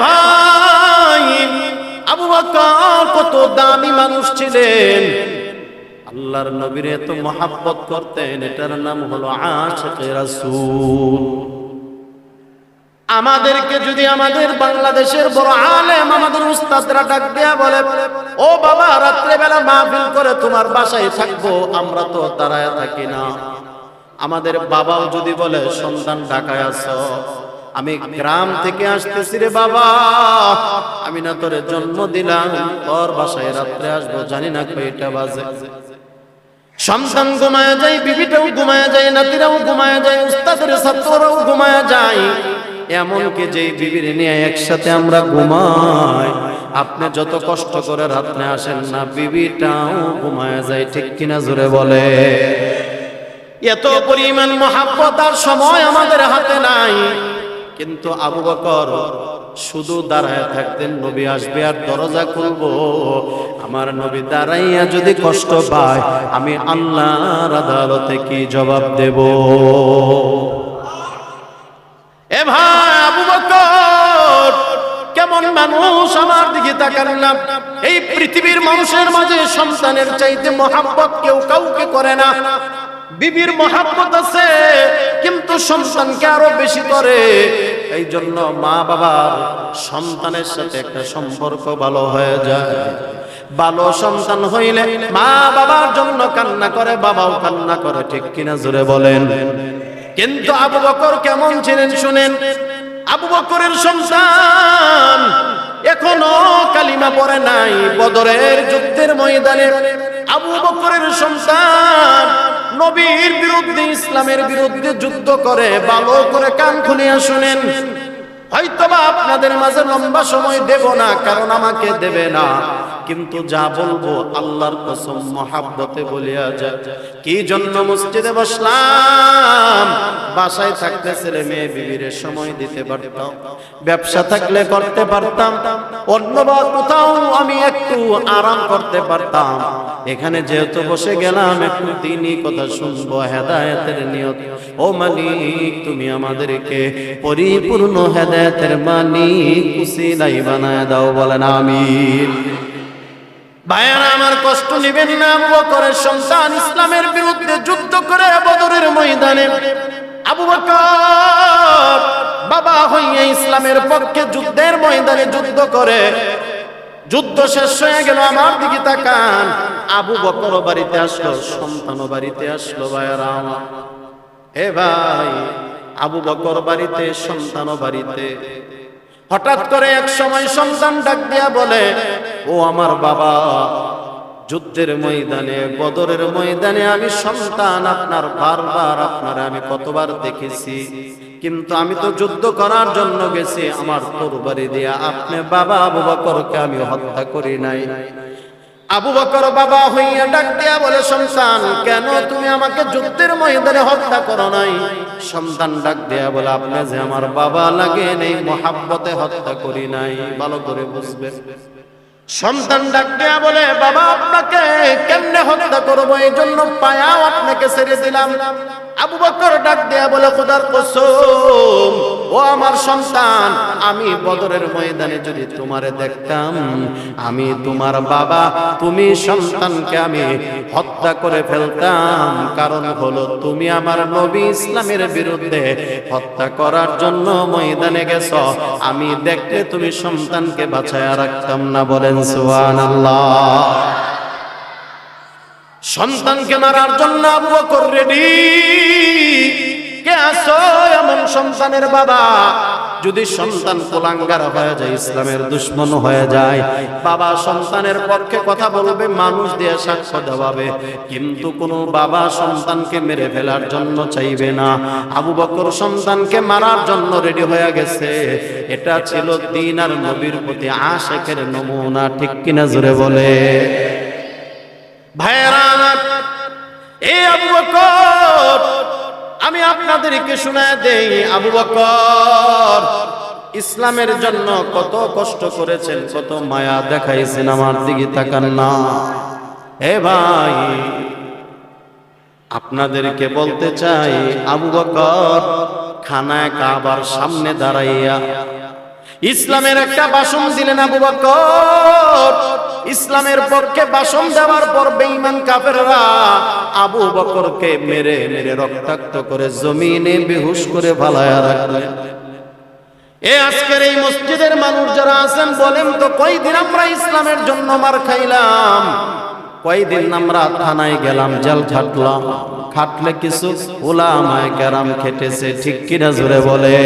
ভাই, আবু বকর কত দামি মানুষ ছিলেন। আল্লাহর নবীর এত মহাব্বত করতেন, এটার নাম হলো আশিক রাসূল। আমাদেরকে যদি আমাদের বাংলাদেশের বড় আলেম, আমাদের উস্তাদরা ডাক দেয়া বলে, ও বাবা রাত্রে বেলা মাহফিল করে তোমার বাসায় থাকব, আমরা তো দাঁড়ায় থাকি না। আমাদের বাবাও যদি বলে, সন্তান ঢাকায় আছো। আমি গ্রাম থেকে আসতেছি রে বাবা। আমি না তোরে জন্ম দিলাম, তোর বাসায় রাত্রে আসব, জানি না কয়টা বাজে। সন্তান ঘুমায় যায়, বিবিটাও ঘুমায় যায়, নাতিরাও ঘুমায় যায়, উস্তাদের ছাত্ররাও ঘুমায় যায়। এমনকি যে বিবির নিয়ে একসাথে আমরা ঘুমাই, আপনি যত কষ্ট করে রাত্রে আসেন না, বিবিটাও ঘুমায় যায়, ঠিক কিনা জোরে বলে? এত পরিমাণ মহাব্বত আর সময় আমাদের হাতে নাই। কিন্তু আবু বকর শুধু দাঁড়ায় থাকতেন, নবী আসবে আর দরজা খুলবো। আমার নবী দাঁড়াইয়া যদি কষ্ট পায়, আমি আল্লাহর আদালতে কি জবাব দেব? এ ভাই আবু বকর, কেমন মানুষ আমার দিকে তাকান না। এই পৃথিবীর মানুষের মাঝে সন্তানের চাইতে মহাব্বত কেউ কাউকে করে না। বিবির মহাব্বত আছে কিন্তু সন্তানকে আরও বেশি করে। এই জন্য মা বাবার সন্তানের সাথে একটা সম্পর্ক ভালো হয়ে যায়। ভালো সন্তান হইলে মা বাবার জন্য কান্না করে, বাবাও কান্না করে, ঠিক কিনা জোরে বলেন। কিন্তু আবু বকর কেমন ছিলেন শুনেন? আবু বকরের সন্তান এখনও কালিমা পড়ে নাই। বদরের যুদ্ধের ময়দানে আবু বকরের সন্তান নবীর বিরুদ্ধে, ইসলামের বিরুদ্ধে যুদ্ধ করে ভালো করে কান খুলিয়া শুনেন, হয়তোবা আপনাদের মাঝে লম্বা সময় দেব না, কারণ আমাকে দেবে না। কিন্তু যা বলব আল্লাহর কসম মহাব্বতে বলিয়া যায়। কি জন্য মসজিদে বসলাম? বাসায় থাকতে ছেলে মেয়ে বিবিরের সময় দিতে পারতাম ব্যবসা থাকলে করতে পারতাম। অন্য বা কোথাও আমি একটু আরাম করতে পারতাম। এখানে যেহেতু বসে গেলাম, একটু দিনই কথা শুনব, হেদায়েতের নিয়ত। ও মালিক, তুমি আমাদেরকে পরিপূর্ণ হেদায়েতের মালিক উসিলাই বানায় দাও, বলেন আমিন। ভাইয়ারা, আমার কষ্ট নিবেন না। আবু বকরের সন্তান ইসলামের বিরুদ্ধে যুদ্ধ করে বদরের ময়দানে। আবু বকর বাবা হইয়া ইসলামের পক্ষে যুদ্ধের ময়দানে যুদ্ধ করে। যুদ্ধ শেষ হয়ে গেল, আমার দিকে তাকান। আবু বকর বাড়িতে আসলো, সন্তানও বাড়িতে আসলো, ভাইয়ারা হে ভাই, আবু বকর বাড়িতে, সন্তানও বাড়িতে। হঠাৎ করে এক সময় সন্তান ডাক দিয়া বলে, ও আমার বাবা, যুদ্ধের ময়দানে, বদরের ময়দানে আমি সন্তান আপনার বারবার, আপনার আমি কতবার দেখেছি। কিন্তু আমি তো যুদ্ধ করার জন্য গেছি, আমার তরবারি দিয়া। আপনি বাবা আবু করকে আমি হত্যা করি নাই। আবু বকর বাবা হইয়া ডাক দিয়া বলে, সন্তান, কেন তুমি আমাকে যুদ্ধের ময়দানে হত্যা করো নাই? সন্তান ডাক দিয়া বলে, আপনি যে আমার বাবা লাগে নেই, মহাব্বতে হত্যা করি নাই। ভালো করে বুঝবে সন্তান ডাক দিয়া বলে, বাবা, আপনাকে কেমনে হত্যা করব? এই জন্য পায়াও আপনাকে ছেড়ে দিলাম। আবু বকর ডাক দেয়া বলে, খোদার কসম ও আমার সন্তান, আমি বদরের ময়দানে যদি তোমারে দেখতাম, আমি তোমার বাবা, তুমি সন্তানকে আমি হত্যা করে ফেলতাম। কারণ হলো তুমি আমার নবী ইসলামের বিরুদ্ধে হত্যা করার জন্য ময়দানে গেছ। আমি দেখতে তুমি সন্তানকে বাঁচায় রাখতাম না বলেন সুবহানাল্লাহ। সন্তানকে মারার জন্য আবু বকর রেডি কে আসো এমন সন্তানের বাবা? যদি সন্তান কোলাঙ্গার হয়ে যায় ইসলামের দুশ্মন হয়ে যায় বাবা সন্তানের পক্ষে কথা বলবে মানুষ দিয়ে সাক্ষ্য দেওয়াবে কিন্তু কোন বাবা সন্তানকে মেরে ফেলার জন্য চাইবে না। আবু বকর সন্তানকে মারার জন্য রেডি হয়ে গেছে। এটা ছিল দিন আর নবীর প্রতি আশেকের নমুনা ঠিক কিনা জুড়ে বলে? আমার, এই আবু বকর আমি আপনাদেরকে শুনে দেই, আবু বকর। ইসলামের জন্য কত কষ্ট করেছেন, কত মায়া দেখাইছেন, আমার দিকে তাকান না। হে ভাই, আপনাদেরকে বলতে চাই, আবু বকর, খানায় কাবার সামনে দাঁড়াইয়া ইসলামের একটা বাসন দিলেন আবু বকর। ইসলামের পক্ষে বাসন দেওয়ার পর বেঈমান কাফেররা আবু বকরকে মেরে মেরে রক্তাক্ত করে জমিনে বেহুশ করে ভালায়া রাখলেন। এ আজকের এই মসজিদের মানুষ যারা আছেন, বলেন তো কয়দিন আমরা ইসলামের জন্য মার খাইলাম? কয়দিন আমরা থানায় গেলাম, জেল খাটলাম। খাটলে কিছু ওলামায় কেরাম খেটেছে, ঠিক কিনা জোরে বলে।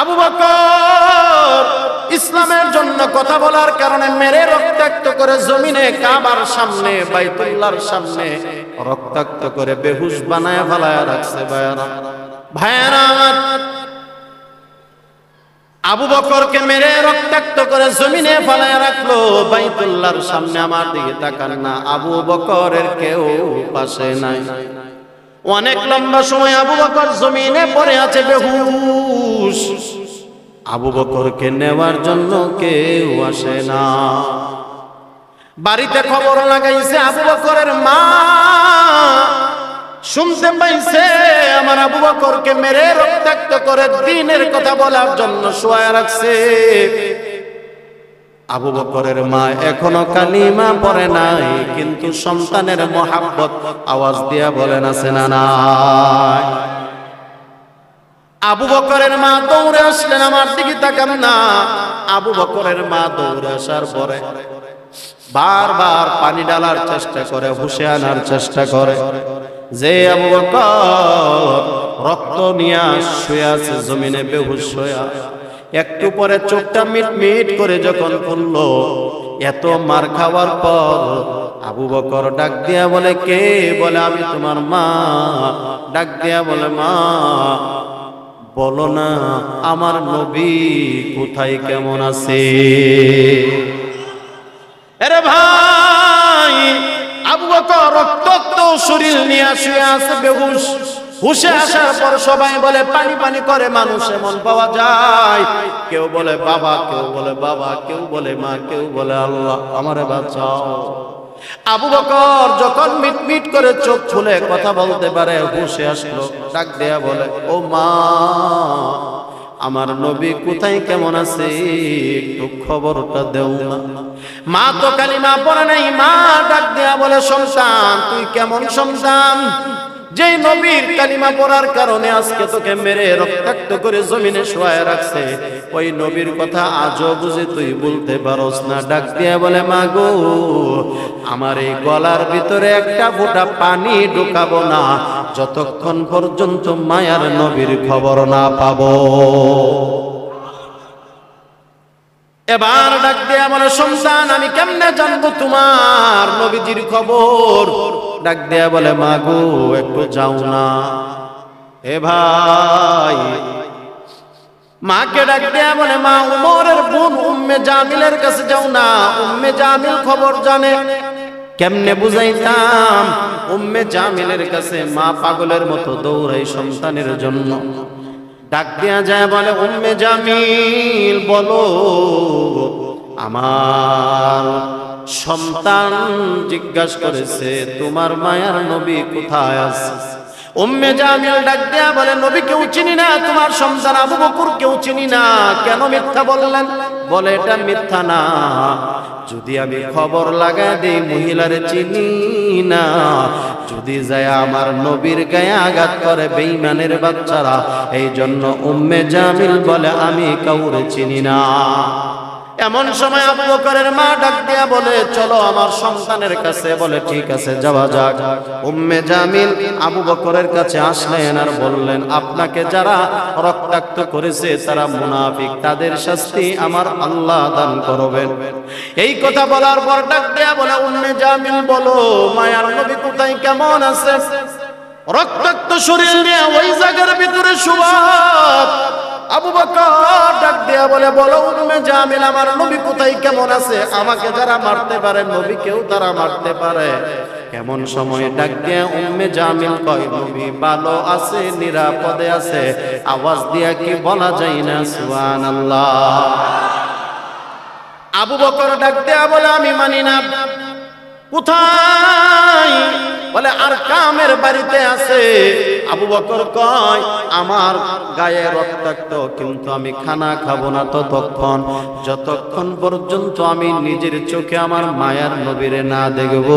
আবু বকর ইসলামের জন্য কথা বলার কারণে মেরে রক্তাক্ত করে জমিনে কাবার সামনে, বাইতুল্লাহর সামনে রক্তাক্ত করে বেহুশ বানায় ফেলায় রাখছে ভাইয়েরা ভাইয়েরা আবু বকরকে মেরে রক্তাক্ত করে জমিনে ফেলায় রাখল, বাইতুল্লাহর সামনে আমার দিকে তাকান না। আবু বকরের কেউ পাশে নাই। অনেক লম্বা সময় আবু বকর জমিনে পড়ে আছে বেহুশ। আবু বকরকে নেওয়ার জন্য কেউ আসে না। বাড়িতে খবর লাগাইছে আবু বকরের মা। শুনতে পাইছে আমার আবু বকরকে মেরে রক্তাক্ত করে দিনের কথা বলার জন্য শোয়া রাখছে। আবু বকরের মা এখনও কালিমা পড়ে নাই, কিন্তু সন্তানের মহাব্বত আওয়াজ দিয়া বলেন, আছে না নাই? আবু বকরের মা দৌড়ে আসলেন, আমার দিকে তাকান না। আবু বকরের মা দৌড়ে আসার পরে বারবার পানি ডালার চেষ্টা করে হুশে আনার চেষ্টা করে। যে আবু বকর রক্ত নিয়ে শুয়ে আছে, জমিনে বেহুশ হয়ে একটু পরে চোখটা মিট মিট করে যখন খুললো এত মার খাওয়ার পর আবু বকর ডাক দিয়া বলে, কে? বলে, আমি তোমার মা। ডাক দিয়া বলে, মা, বলো না, আমার নবী কোথায় কেমন আছে? আরে ভাই, আবু বকর রক্তাক্ত শরীর নিয়ে শুয়ে আছে বেহুশ। হুশে আসার পর সবাই বলে, পানি পানি করে মানুষ এমন পাওয়া যায়। কেউ বলে, বাবা, কেউ বলে, বাবা, কেউ বলে, মা, কেউ বলে, আল্লাহ, আমারে বাঁচাও। আবু বকর যখন মিট মিট করে চোখ খুলে কথা বলতে পারে, হুশে আসলো, ডাক দেয়া বলে, ও মা, আমার নবী কোথায় কেমন আছে? একটু খবরটা দেও না। মা তো কালিমা পড়ে নাই, মা ডাক দেয়া বলে, সন্তান, তুই কেমন সন্তান? যে নবীর কালিমা পড়ার কারণে আজকে তোকে মেরে রক্তাক্ত করে জমিনে শোয়ায় রাখছে, ওই নবীর কথা আজও বুঝে তুই বলতে পারস না। ডাক দিয়া বলে, মা গো, আমার এই গলার ভিতরে একটা ফোঁটা পানি ঢুকাবো না, যতক্ষণ পর্যন্ত মায়ার নবীর খবর না পাবো। এবার ডাক দিয়ে আমার সন্তান, আমি কেমনে জানব তোমার নবীজির খবর? ডাক দেয়া বলে, মা গো, একটু যাও না। এ ভাই। মাকে ডাক দেয়া বলে, মা, উমরের বোন উম্মে জামিলের কাছে যাও না। উম্মে জামিল খবর জানে। কেমনে বুঝাইতাম, উম্মে জামিলের কাছে মা পাগলের মতো দৌড়াই সন্তানের জন্য। ডাক দেয়া যায় বলে, উম্মে জামিল, বলো, আমার সন্তান জিজ্ঞাসা করেছে, তোমার মায়ার নবী কোথায় আছে? উম্মে জামিল ডাক দেয়া বলে, নবী কেউ চিনি না, তোমার সন্তান আবু বকর কেউ চিনি না, কেন মিথ্যা বললেন? বলে, এটা মিথ্যা না, যদি আমি খবর লাগা দেই, মহিলারে চিনি না। যদি যায় আমার নবীর গায়ে আঘাত করে বেঈমানের বাচ্চারা এই জন্য উম্মে জামিল বলে, আমি কাউরে চিনি না। এমন সময় আবু বকরের মা ডাক দিয়া বলে, চলো আমার সন্তানের কাছে। বলে, ঠিক আছে, যাওয়া যাক। উম্মে জামিল আবু বকরের কাছে আসলেন আর বললেন, আপনাকে যারা রক্তাক্ত করেছে, তারা মুনাফিক। তাদের শাস্তি আমার আল্লাহ দান করবেন। এই কথা বলার পর ডাক দিয়া বলে, উম্মে জামিল, বলো, মায়ার নবী কোথায়, কেমন আছে? রক্তাক্ত শরীর নিয়ে ওই জায়গার ভিতরে সুবাদ। আবু বকর ডাক দিয়া বলে, বলো উম্মে জামিল, আমার নবী কোথায়? কেমন আছে? আমাকে যারা মারতে পারে, নবীকেও তারা মারতে পারে। কেমন সময় ডাক দিয়া উম্মে জামিল কয়, নবী ভালো আছে, নিরাপদে আছে। আওয়াজ দিয়া কি বলা যায় না? সুবহানাল্লাহ। আবু বকর ডাক দেয়া বলে, আমি মানি না। কোথায়? বলে, আর কামের বাড়িতে আছে। আবু বকর কয়, আমার গায়ে রক্তাক্ত, কিন্তু আমি খানা খাব না ততক্ষণ। যতক্ষণ পর্যন্ত আমি নিজের চোখে আমার মায়ার নবীরে না দেখব,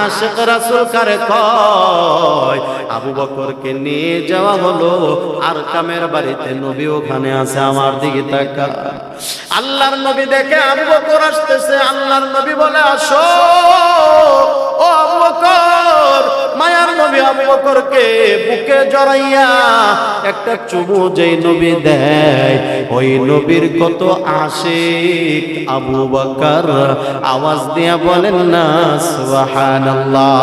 আশেক রাসূল কারে কয়, আবু বকরকে নিয়ে যাওয়া হলো, আর কামের বাড়িতে নবী ওখানে আছে, আমার দিকে তাকা আল্লাহর নবী দেখে আবু বকর আসতেছে, আল্লাহর নবী বলে, আসো, ও মায়ার নবী আবু বকরকে বুকে জড়াইয়া একটা চুমু যেই নবী দেয়, ওই নবীর কত আশিক আবু বকর। আওয়াজ দিয়া বলেন, না, সুবহানাল্লাহ।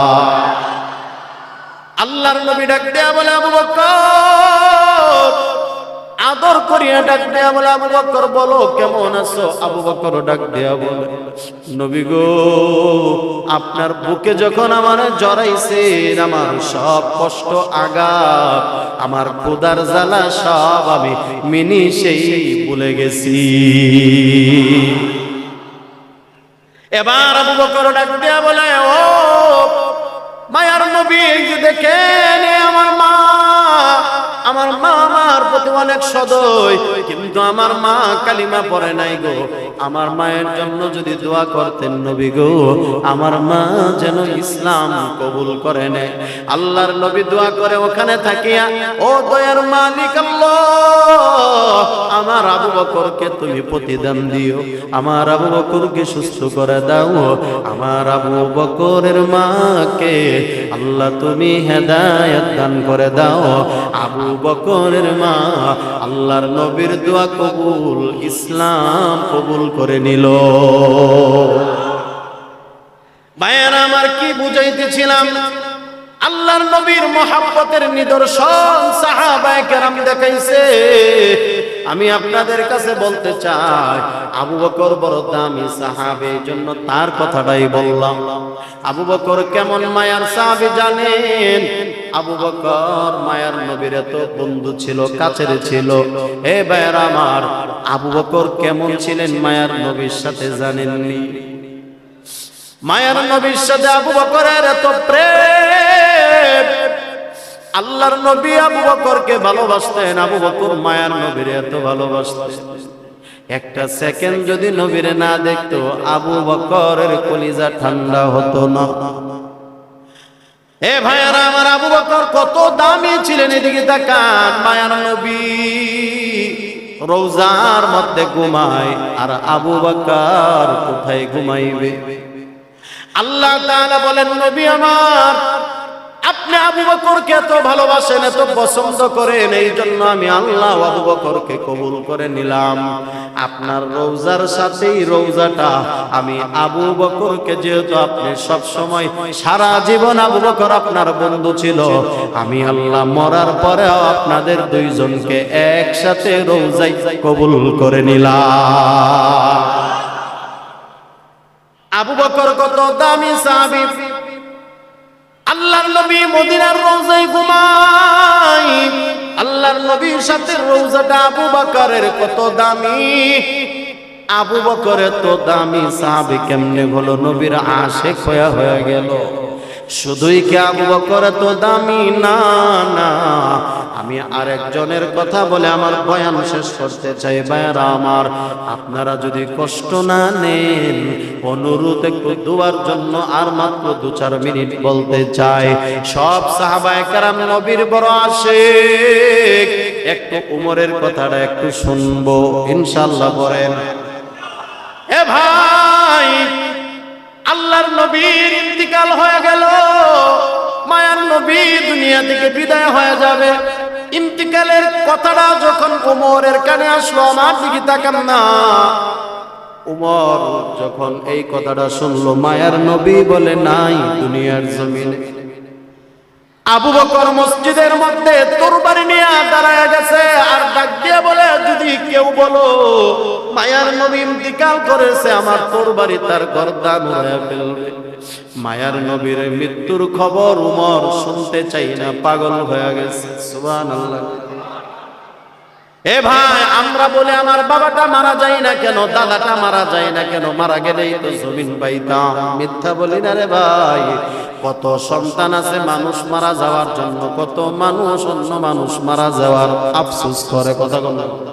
আল্লাহর নবী ডাক দেয়া বলে, আবু বকর আদর করিয়া ডাক দেয়া বলে, আবু বকর, বলো, কেমন আছো? আবু বকর ডাক দেয়া বলে, নবী গো, আপনার বুকে যখন আমার জড়াইছেন আমার সব কষ্ট আঘাত, আমার ক্ষুদার জ্বালা সব আমি মিনি সেই ভুলে গেছি। এবার আবু বকর ডাক দেয়া বলে, ও মায়ার নবী দেখেন আমার মা আমার মা আমার প্রতি অনেক সদয়। কিন্তু আমার মা কালিমা পড়ে নাই গো। আমার মায়ের জন্য যদি দোয়া করতেন নবী গো, আমার মা যেন ইসলাম কবুল করে নেয়। আল্লাহর নবী দোয়া করে ওখানে থাকিয়া, ও দয়ার মালিক আমার আবু বকরকে তুমি প্রতিদান দিও। আমার আবু বকরকে সুস্থ করে দাও। আমার আবু বকরের মাকে আল্লাহ তুমি হেদায়েত দান করে দাও। আবু বকরের মা আল্লাহর নবীর দোয়া কবুল, ইসলাম কবুল করে নিল। ভাইয়ের, আমার কি বুঝাইতেছিলাম? আল্লাহর নবীর মহাব্বতের নিদর্শন সাহাবায়ে কেরাম দেখাইছে। আমি আপনাদের কাছে বলতে চাই, আবু বকর বড় দামি সাহাবে জন্য তার কথাটাই বললাম। আবু বকর কেমন মায়ার সাহাবি জানেন? আবু বকর মায়ার নবীর এত বন্ধু ছিল, কাছের ছিল। এ ভাইয়ের আমার, আবু বকর কেমন ছিলেন মায়ার নবীর সাথে জানেননি? মায়ার নবীর সাথে আবু বকরের এত প্রেম আল্লাহর নবী আবু বকরকে ভালোবাসতেন। আবু বকর মায়ার নবীর এত ভালোবাসতেন। একটা সেকেন্ড যদি নবীরে না দেখতো, আবু বকরের কলিজা ঠান্ডা হতো না। এ ভাইয়ারা, আমার আবু বকর কত দামি ছিলেন, এদিকে তাকান। মায়ার নবী রোজার মধ্যে ঘুমায়, আর আবু বকর কোথায় ঘুমাইবে? আল্লাহ তাআলা বলেন, নবী আমার আপনি আবু বকরকে এত ভালোবাসেন, এত পছন্দ করেন, এই জন্য আমি আল্লাহ আবু বকরকে কবুল করে নিলাম। আপনার রৌজার সাথেই রৌজাটা আমি আবু বকরকে যেহেতু আপনি সব সময় সারা জীবন আবু বকর আপনার বন্ধু ছিল, আমি আল্লাহ মরার পরেও আপনাদের দুইজনকে একসাথে রোজাই কবুল করে নিলাম। আবু বকর কত দামি সাহাবী। আল্লাহর নবী মদিনার রোজায় ঘুমাই আল্লাহর নবীর সাথে রোজাটা আবু বকরের কত দামি। আবু বকরের তো দামি, সাহাবী কেমনে হলো? নবীর আশেক হয়ে হয়ে গেল। শুধুই কি আবু বকর তো দামি? না না। আমি আরেকজনের কথা বলে আমার বয়ান শেষ করতে চাই। ভাইয়ারা আমার, আপনারা যদি কষ্ট না নেন, অনুরোধ একটু দুয়ার জন্য আর মাত্র দু চার মিনিট বলতে চাই। সব সাহাবায়ে কারাম নবীর বড় আসে একটু উমরের কথাটা একটু শুনব, ইনশাল্লাহ বলেন এ ভাই! আল্লাহর নবীর ইন্তিকাল হয়ে গেল। মায়ার নবী দুনিয়া থেকে বিদায় হয়ে যাবে। ইন্তিকালের কথাটা যখন উমরের কানে আসলো, আমার দিকে তাকান না। উমর যখন এই কথাটা শুনলো, মায়ার নবী বলে, নাই, দুনিয়ার জমিনে আবু বকর মসজিদের মধ্যে তরবারি নিয়ে দাঁড়ায় গেছে। আর ডাক দিয়ে বলে, যদি কেউ বলো, মায়ার নবী ইন্তিকাল করেছে, আমার তরবারি তার গর্দান হয়ে ফেলবে। মায়ার নবীর মৃত্যুর খবর উমর শুনতে চাই না, পাগল হয়ে গেছে। এ ভাই, আমরা বলে আমার বাবাটা মারা যায় না কেন? দাদাটা মারা যায় না কেন? মারা গেলেই তো জমিন পাইতাম। মিথ্যা বলি না রে ভাই। কত সন্তান আছে, মানুষ মারা যাওয়ার জন্য। কত মানুষ, অন্য মানুষ মারা যাওয়ার। আফসোস করে কথা বলে।